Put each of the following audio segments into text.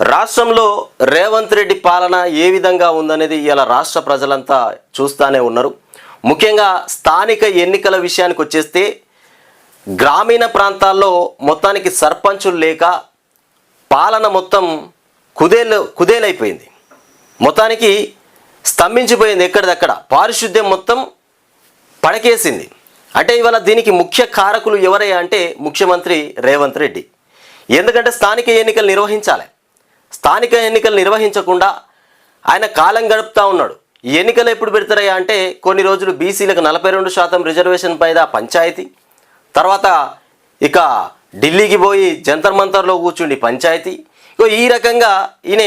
రాష్ట్రంలో రేవంత్ రెడ్డి పాలన ఏ విధంగా ఉందనేది ఇలా రాష్ట్ర ప్రజలంతా చూస్తానే ఉన్నారు. ముఖ్యంగా స్థానిక ఎన్నికల విషయానికి వచ్చేస్తే గ్రామీణ ప్రాంతాల్లో మొత్తానికి సర్పంచులు లేక పాలన మొత్తం కుదేలు కుదేలైపోయింది. మొత్తానికి స్తంభించిపోయింది ఎక్కడిదక్కడ. పారిశుద్ధ్యం మొత్తం పడకేసింది. అంటే ఇవాళ దీనికి ముఖ్య కారకులు ఎవరయ్యా అంటే ముఖ్యమంత్రి రేవంత్ రెడ్డి. ఎందుకంటే స్థానిక ఎన్నికలు నిర్వహించాలి. స్థానిక ఎన్నికలు నిర్వహించకుండా ఆయన కాలం గడుపుతా ఉన్నాడు. ఈ ఎన్నికలు ఎప్పుడు పెడతారయ్యా అంటే కొన్ని రోజులు బీసీలకు నలభై రెండు శాతం రిజర్వేషన్ పైన పంచాయతీ తర్వాత ఇక ఢిల్లీకి పోయి జంతర్ మంతర్లో కూర్చుండి పంచాయతీ. ఈ రకంగా ఈయన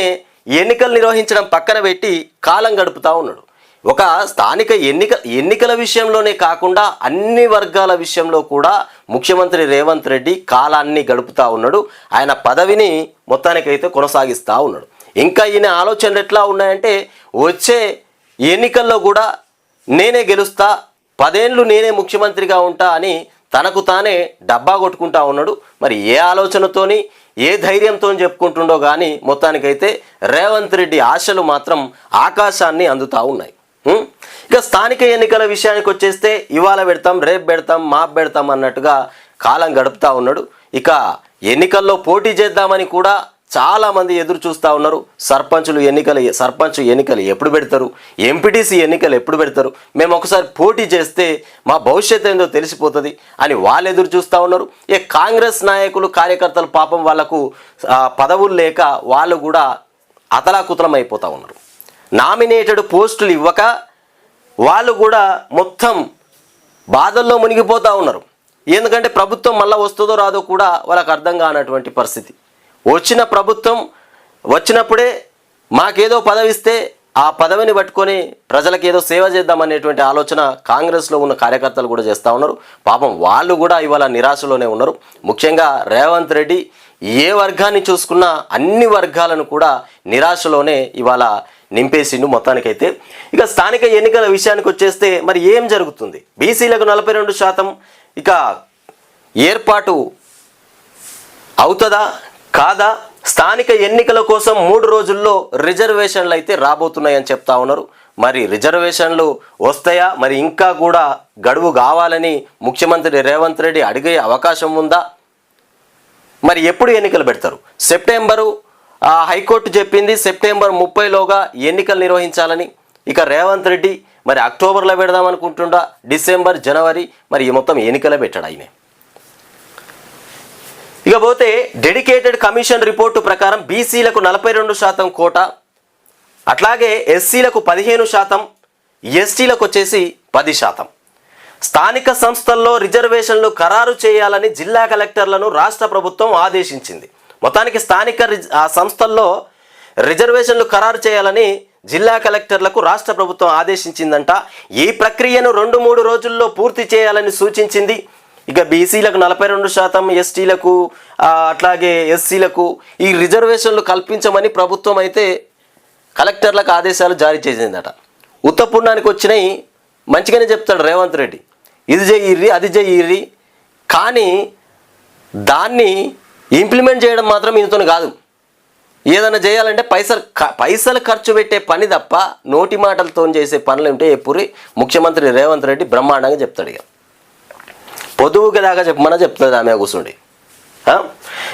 ఎన్నికలు నిర్వహించడం పక్కన పెట్టి కాలం గడుపుతా ఉన్నాడు. ఒక స్థానిక ఎన్నిక ఎన్నికల విషయంలోనే కాకుండా అన్ని వర్గాల విషయంలో కూడా ముఖ్యమంత్రి రేవంత్ రెడ్డి కాలాన్ని గడుపుతూ ఉన్నాడు. ఆయన పదవిని మొత్తానికైతే కొనసాగిస్తూ ఉన్నాడు. ఇంకా ఈయన ఆలోచనలు ఎట్లా ఉన్నాయంటే వచ్చే ఎన్నికల్లో కూడా నేనే గెలుస్తా పదేళ్ళు నేనే ముఖ్యమంత్రిగా ఉంటా అని తనకు తానే డబ్బా కొట్టుకుంటా ఉన్నాడు. మరి ఏ ఆలోచనతోని ఏ ధైర్యంతో చెప్పుకుంటుండో కానీ మొత్తానికైతే రేవంత్ రెడ్డి ఆశలు మాత్రం ఆకాశాన్ని అందుతా ఉన్నాయి. ఇక స్థానిక ఎన్నికల విషయానికి వచ్చేస్తే ఇవాళ పెడతాం రేపు పెడతాం మాప్ పెడతాం అన్నట్టుగా కాలం గడుపుతూ ఉన్నాడు. ఇక ఎన్నికల్లో పోటీ చేద్దామని కూడా చాలామంది ఎదురు చూస్తూ ఉన్నారు. సర్పంచులు ఎన్నికలు సర్పంచ్ ఎన్నికలు ఎప్పుడు పెడతారు? ఎంపీటీసీ ఎన్నికలు ఎప్పుడు పెడతారు? మేము ఒకసారి పోటీ చేస్తే మా భవిష్యత్తు ఏందో తెలిసిపోతుంది అని వాళ్ళు ఎదురు చూస్తూ ఉన్నారు. ఏ కాంగ్రెస్ నాయకులు కార్యకర్తలు పాపం వాళ్ళకు పదవులు లేక వాళ్ళు కూడా అతలాకుతలం అయిపోతూ ఉన్నారు. నామినేటెడ్ పోస్టులు ఇవ్వక వాళ్ళు కూడా మొత్తం బాధల్లో మునిగిపోతూ ఉన్నారు. ఎందుకంటే ప్రభుత్వం మళ్ళీ వస్తుందో రాదో కూడా వాళ్ళకి అర్థం కానటువంటి పరిస్థితి. వచ్చిన ప్రభుత్వం వచ్చినప్పుడే మాకేదో పదవి ఇస్తే ఆ పదవిని పట్టుకొని ప్రజలకు ఏదో సేవ చేద్దామనేటువంటి ఆలోచన కాంగ్రెస్లో ఉన్న కార్యకర్తలు కూడా చేస్తూ ఉన్నారు. పాపం వాళ్ళు కూడా ఇవాళ నిరాశలోనే ఉన్నారు. ముఖ్యంగా రేవంత్ రెడ్డి ఏ వర్గాన్ని చూసుకున్నా అన్ని వర్గాలను కూడా నిరాశలోనే ఇవాళ నింపేసిండు మొత్తానికైతే. ఇక స్థానిక ఎన్నికల విషయానికి వచ్చేస్తే మరి ఏం జరుగుతుంది? బీసీలకు నలభై రెండు శాతం ఇక ఏర్పాటు అవుతుందా? కాదా? స్థానిక ఎన్నికల కోసం మూడు రోజుల్లో రిజర్వేషన్లు అయితే రాబోతున్నాయని చెప్తా ఉన్నారు. మరి రిజర్వేషన్లు వస్తాయా? మరి ఇంకా కూడా గడువు కావాలని ముఖ్యమంత్రి రేవంత్ రెడ్డి అడిగే అవకాశం ఉందా? మరి ఎప్పుడు ఎన్నికలు పెడతారు? సెప్టెంబరు హైకోర్టు చెప్పింది సెప్టెంబర్ ముప్పైలోగా ఎన్నికలు నిర్వహించాలని. ఇక రేవంత్ రెడ్డి మరి అక్టోబర్లో పెడదాం అనుకుంటుండా డిసెంబర్ జనవరి మరి ఈ మొత్తం ఎన్నికలే పెట్టాడు ఆయన. ఇకపోతే డెడికేటెడ్ కమిషన్ రిపోర్టు ప్రకారం బీసీలకు నలభై రెండు శాతం కోట అట్లాగే ఎస్సీలకు పదిహేను శాతం ఎస్టీలకు వచ్చేసి పది శాతం. స్థానిక సంస్థల్లో రిజర్వేషన్లు ఖరారు చేయాలని జిల్లా కలెక్టర్లను రాష్ట్ర ప్రభుత్వం ఆదేశించింది. మొత్తానికి స్థానిక ఆ సంస్థల్లో రిజర్వేషన్లు ఖరారు చేయాలని జిల్లా కలెక్టర్లకు రాష్ట్ర ప్రభుత్వం ఆదేశించిందంట. ఈ ప్రక్రియను రెండు మూడు రోజుల్లో పూర్తి చేయాలని సూచించింది. ఇక బీసీలకు నలభై రెండు శాతం ఎస్టీలకు అట్లాగే ఎస్సీలకు ఈ రిజర్వేషన్లు కల్పించమని ప్రభుత్వం అయితే కలెక్టర్లకు ఆదేశాలు జారీ చేసిందట. ఉత్తపుణ్యానికి వచ్చినాయి మంచిగానే చెప్తాడు రేవంత్ రెడ్డి. ఇది చెయ్యిర్రి అది చెయ్యిర్రి కానీ దాన్ని ఇంప్లిమెంట్ చేయడం మాత్రం ఈయనతో కాదు. ఏదైనా చేయాలంటే పైసలు పైసలు ఖర్చు పెట్టే పని తప్ప నోటి మాటలతో చేసే పనులు ఉంటే ఎప్పుడు ముఖ్యమంత్రి రేవంత్ రెడ్డి బ్రహ్మాండంగా చెప్తాడు ఇక. పొదువుకి దాకా చెప్పమని చెప్తుంది ఆమె కూర్చుండి.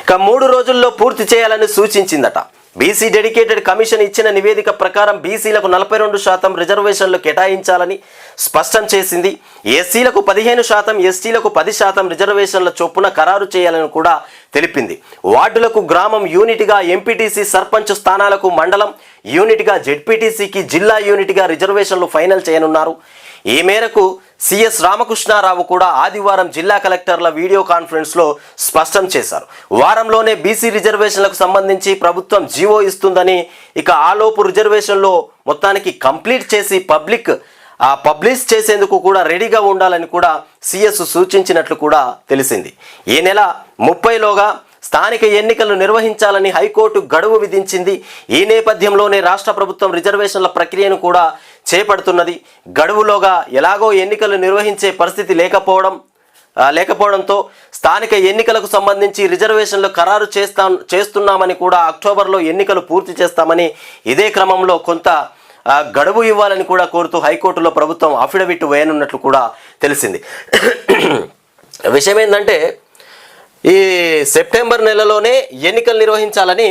ఇక మూడు రోజుల్లో పూర్తి చేయాలని సూచించిందట. బీసీ డెడికేటెడ్ కమిషన్ ఇచ్చిన నివేదిక ప్రకారం బీసీలకు నలభై రెండు శాతం రిజర్వేషన్లు కేటాయించాలని స్పష్టం చేసింది. ఎస్సీలకు పదిహేను శాతం ఎస్టీలకు పది శాతం రిజర్వేషన్ల చొప్పున ఖరారు చేయాలని కూడా తెలిపింది. వార్డులకు గ్రామం యూనిట్గా ఎంపీటీసీ సర్పంచ్ స్థానాలకు మండలం యూనిట్గా జెడ్పీటీసీకి జిల్లా యూనిట్గా రిజర్వేషన్లు ఫైనల్ చేయనున్నారు. ఈ మేరకు సిఎస్ రామకృష్ణారావు కూడా ఆదివారం జిల్లా కలెక్టర్ల వీడియో కాన్ఫరెన్స్లో స్పష్టం చేశారు. వారంలోనే బీసీ రిజర్వేషన్లకు సంబంధించి ప్రభుత్వం జీవో ఇస్తుందని ఇక ఆలోపు రిజర్వేషన్లో మొత్తానికి కంప్లీట్ చేసి పబ్లిక్ ఆ పబ్లిష్ చేసేందుకు కూడా రెడీగా ఉండాలని కూడా సిఎస్ సూచించినట్లు కూడా తెలిసింది. ఈ నెల ముప్పైలోగా స్థానిక ఎన్నికలు నిర్వహించాలని హైకోర్టు గడువు విధించింది. ఈ నేపథ్యంలోనే రాష్ట్ర ప్రభుత్వం రిజర్వేషన్ల ప్రక్రియను కూడా చేపడుతున్నది. గడువులోగా ఎలాగో ఎన్నికలు నిర్వహించే పరిస్థితి లేకపోవడం లేకపోవడంతో స్థానిక ఎన్నికలకు సంబంధించి రిజర్వేషన్లు ఖరారు చేస్తా చేస్తున్నామని కూడా అక్టోబర్లో ఎన్నికలు పూర్తి చేస్తామని ఇదే క్రమంలో కొంత గడువు ఇవ్వాలని కూడా కోరుతూ హైకోర్టులో ప్రభుత్వం అఫిడవిట్ వేయనున్నట్లు కూడా తెలిసింది. విషయం ఏంటంటే ఈ సెప్టెంబర్ నెలలోనే ఎన్నికలు నిర్వహించాలని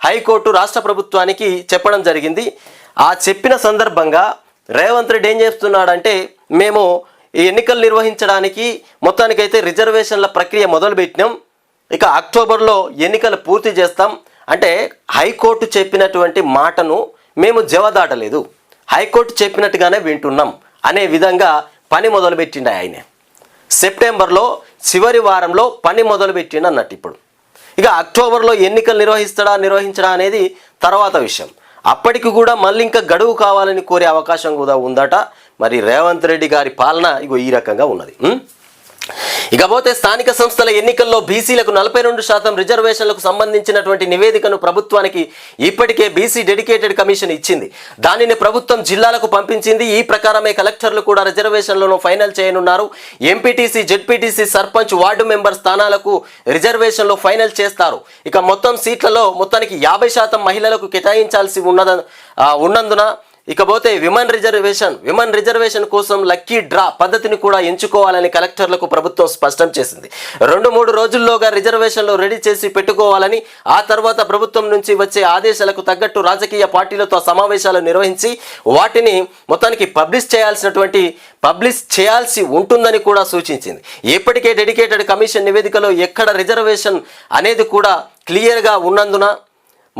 హైకోర్టు రాష్ట్ర ప్రభుత్వానికి చెప్పడం జరిగింది. ఆ చెప్పిన సందర్భంగా రేవంత్ రెడ్డి ఏం చేస్తున్నాడంటే మేము ఈ ఎన్నికలు నిర్వహించడానికి మొత్తానికైతే రిజర్వేషన్ల ప్రక్రియ మొదలుపెట్టినాం. ఇక అక్టోబర్లో ఎన్నికలు పూర్తి చేస్తాం. అంటే హైకోర్టు చెప్పినటువంటి మాటను మేము జవదాటలేదు. హైకోర్టు చెప్పినట్టుగానే వింటున్నాం. అనే విధంగా పని మొదలుపెట్టిండు ఆయన. సెప్టెంబర్లో చివరి వారంలో పని మొదలుపెట్టిండు అన్నట్టు ఇప్పుడు. ఇక అక్టోబర్లో ఎన్నికలు నిర్వహిస్తాడా నిర్వహించడా అనేది తర్వాత విషయం. అప్పటికి కూడా మళ్ళీ ఇంకా గడువు కావాలని కోరే అవకాశం కూడా ఉందట. మరి రేవంత్ రెడ్డి గారి పాలన ఇగో ఈ రకంగా ఉన్నది. ఇకపోతే స్థానిక సంస్థల ఎన్నికల్లో బీసీలకు నలభై రెండు శాతం రిజర్వేషన్లకు సంబంధించినటువంటి నివేదికను ప్రభుత్వానికి ఇప్పటికే బీసీ డెడికేటెడ్ కమిషన్ ఇచ్చింది. దానిని ప్రభుత్వం జిల్లాలకు పంపించింది. ఈ ప్రకారమే కలెక్టర్లు కూడా రిజర్వేషన్లను ఫైనల్ చేయనున్నారు. MPTC ZPTC sarpanch ward member స్థానాలకు రిజర్వేషన్లు ఫైనల్ చేస్తారు. ఇక మొత్తం సీట్లలో మొత్తానికి యాభై శాతం మహిళలకు కేటాయించాల్సి ఉన్నద ఉన్నందున ఇకపోతే విమన్ రిజర్వేషన్ విమన్ రిజర్వేషన్ కోసం లక్కీ డ్రా పద్ధతిని కూడా ఎంచుకోవాలని కలెక్టర్లకు ప్రభుత్వం స్పష్టం చేసింది. రెండు మూడు రోజుల్లోగా రిజర్వేషన్లు రెడీ చేసి పెట్టుకోవాలని ఆ తర్వాత ప్రభుత్వం నుంచి వచ్చే ఆదేశాలకు తగ్గట్టు రాజకీయ పార్టీలతో సమావేశాలు నిర్వహించి వాటిని మొత్తానికి పబ్లిష్ చేయాల్సినటువంటి పబ్లిష్ చేయాల్సి ఉంటుందని కూడా సూచించింది. ఇప్పటికే డెడికేటెడ్ కమిషన్ నివేదికలో ఎక్కడ రిజర్వేషన్ అనేది కూడా క్లియర్గా ఉన్నందున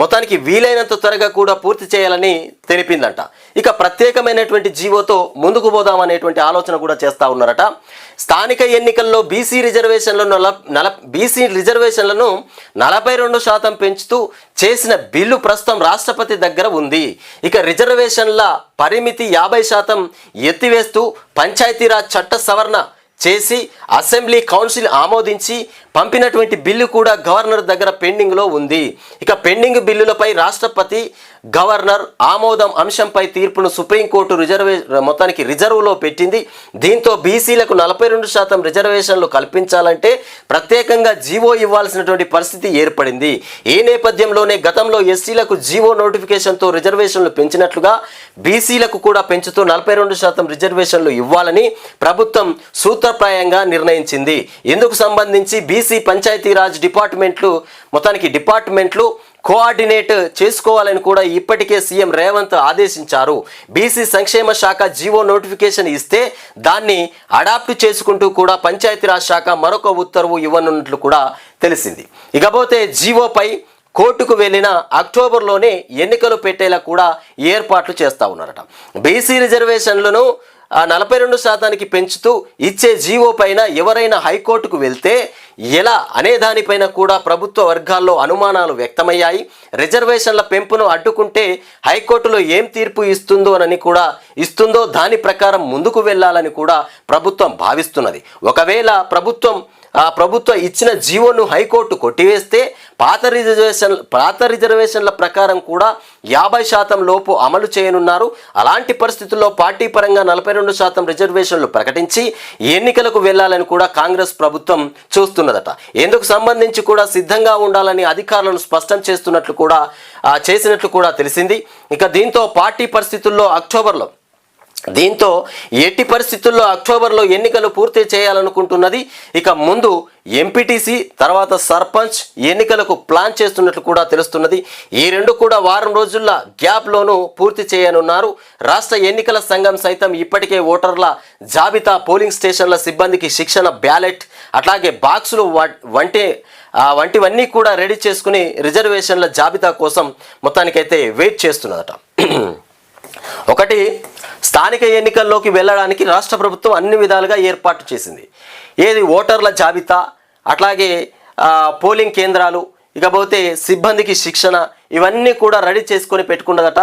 మొత్తానికి వీలైనంత త్వరగా కూడా పూర్తి చేయాలని తెలిపిందంట. ఇక ప్రత్యేకమైనటువంటి జీవోతో ముందుకు పోదామనేటువంటి ఆలోచన కూడా చేస్తూ ఉన్నారట. స్థానిక ఎన్నికల్లో బీసీ రిజర్వేషన్లను నల నల బీసీ రిజర్వేషన్లను నలభై రెండు శాతం పెంచుతూ చేసిన బిల్లు ప్రస్తుతం రాష్ట్రపతి దగ్గర ఉంది. ఇక రిజర్వేషన్ల పరిమితి యాభై శాతం ఎత్తివేస్తూ పంచాయతీరాజ్ చట్ట సవరణ చేసి అసెంబ్లీ కౌన్సిల్ ఆమోదించి పంపినటువంటి బిల్లు కూడా గవర్నర్ దగ్గర పెండింగ్లో ఉంది. ఇక పెండింగ్ బిల్లులపై రాష్ట్రపతి గవర్నర్ ఆమోదం అంశంపై తీర్పును సుప్రీంకోర్టు రిజర్వే మొత్తానికి రిజర్వ్లో పెట్టింది. దీంతో బీసీలకు నలభై రెండు శాతం రిజర్వేషన్లు కల్పించాలంటే ప్రత్యేకంగా జీవో ఇవ్వాల్సినటువంటి పరిస్థితి ఏర్పడింది. ఈ నేపథ్యంలోనే గతంలో ఎస్సీలకు జీవో నోటిఫికేషన్తో రిజర్వేషన్లు పెంచినట్లుగా బీసీలకు కూడా పెంచుతూ నలభై రెండు శాతం రిజర్వేషన్లు ఇవ్వాలని ప్రభుత్వం సూత్రప్రాయంగా నిర్ణయించింది. ఇందుకు సంబంధించి బీసీ పంచాయతీరాజ్ డిపార్ట్మెంట్లు మొత్తానికి డిపార్ట్మెంట్లు కోఆర్డినేట్ చేసుకోవాలని కూడా ఇప్పటికే సీఎం రేవంత్ ఆదేశించారు. బీసీ సంక్షేమ శాఖ జీవో నోటిఫికేషన్ ఇస్తే దాన్ని అడాప్ట్ చేసుకుంటూ కూడా పంచాయతీరాజ్ శాఖ మరొక ఉత్తర్వు ఇవ్వనున్నట్లు కూడా తెలిసింది. ఇకపోతే జీవోపై కోర్టుకు వెళ్ళిన అక్టోబర్లోనే ఎన్నికలు పెట్టేలా కూడా ఏర్పాట్లు చేస్తూ ఉన్నారట. బీసీ రిజర్వేషన్లను నలభై రెండు శాతానికి పెంచుతూ ఇచ్చే జీవో పైన ఎవరైనా హైకోర్టుకు వెళ్తే ఎలా అనే దానిపైన కూడా ప్రభుత్వ వర్గాల్లో అనుమానాలు వ్యక్తమయ్యాయి. రిజర్వేషన్ల పెంపును అడ్డుకుంటే హైకోర్టులో ఏం తీర్పు ఇస్తుందో అని కూడా ఇస్తుందో దాని ప్రకారం ముందుకు వెళ్ళాలని కూడా ప్రభుత్వం భావిస్తున్నది. ఒకవేళ ప్రభుత్వం ప్రభుత్వం ఇచ్చిన జీవోను హైకోర్టు కొట్టివేస్తే పాత రిజర్వేషన్ పాత రిజర్వేషన్ల ప్రకారం కూడా యాభై శాతం లోపు అమలు చేయనున్నారు. అలాంటి పరిస్థితుల్లో పార్టీ పరంగా నలభై రెండు శాతం రిజర్వేషన్లు ప్రకటించి ఎన్నికలకు వెళ్ళాలని కూడా కాంగ్రెస్ ప్రభుత్వం చూస్తున్నదట. ఎందుకు సంబంధించి కూడా సిద్ధంగా ఉండాలని అధికారులను స్పష్టం చేస్తున్నట్లు కూడా చేసినట్లు కూడా తెలిసింది. ఇక దీంతో పార్టీ పరిస్థితుల్లో అక్టోబర్లో దీంతో ఎట్టి పరిస్థితుల్లో అక్టోబర్లో ఎన్నికలు పూర్తి చేయాలనుకుంటున్నది ఇక ముందు ఎంపీటీసీ తర్వాత సర్పంచ్ ఎన్నికలకు ప్లాన్ చేస్తున్నట్లు కూడా తెలుస్తున్నది. ఈ రెండు కూడా వారం రోజుల గ్యాప్లోనూ పూర్తి చేయనున్నారు. రాష్ట్ర ఎన్నికల సంఘం సైతం ఇప్పటికే ఓటర్ల జాబితా పోలింగ్ స్టేషన్ల సిబ్బందికి శిక్షణ బ్యాలెట్ అట్లాగే బాక్సులు వ- వంటి వంటివన్నీ కూడా రెడీ చేసుకుని రిజర్వేషన్ల జాబితా కోసం మొత్తానికైతే వెయిట్ చేస్తున్నదట. ఒకటి స్థానిక ఎన్నికల్లోకి వెళ్ళడానికి రాష్ట్ర ప్రభుత్వం అన్ని విధాలుగా ఏర్పాటు చేసింది. ఏది ఓటర్ల జాబితా అట్లాగే పోలింగ్ కేంద్రాలు ఇకపోతే సిబ్బందికి శిక్షణ ఇవన్నీ కూడా రెడీ చేసుకొని పెట్టుకున్నదట.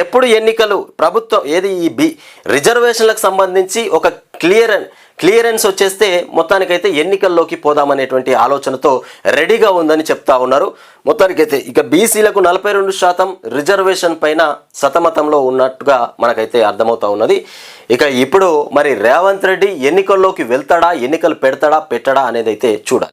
ఎప్పుడు ఎన్నికలు ప్రభుత్వం ఏది ఈ బి రిజర్వేషన్లకు సంబంధించి ఒక క్లియర్ క్లియరెన్స్ వచ్చేస్తే మొత్తానికైతే ఎన్నికల్లోకి పోదామనేటువంటి ఆలోచనతో రెడీగా ఉందని చెప్తా ఉన్నారు. మొత్తానికైతే ఇక బీసీలకు నలభై రెండు శాతం రిజర్వేషన్ పైన సతమతంలో ఉన్నట్టుగా మనకైతే అర్థమవుతా ఉన్నది. ఇక ఇప్పుడు మరి రేవంత్ రెడ్డి ఎన్నికల్లోకి వెళ్తాడా ఎన్నికలు పెడతాడా పెట్టడా అనేది అయితే చూడాలి.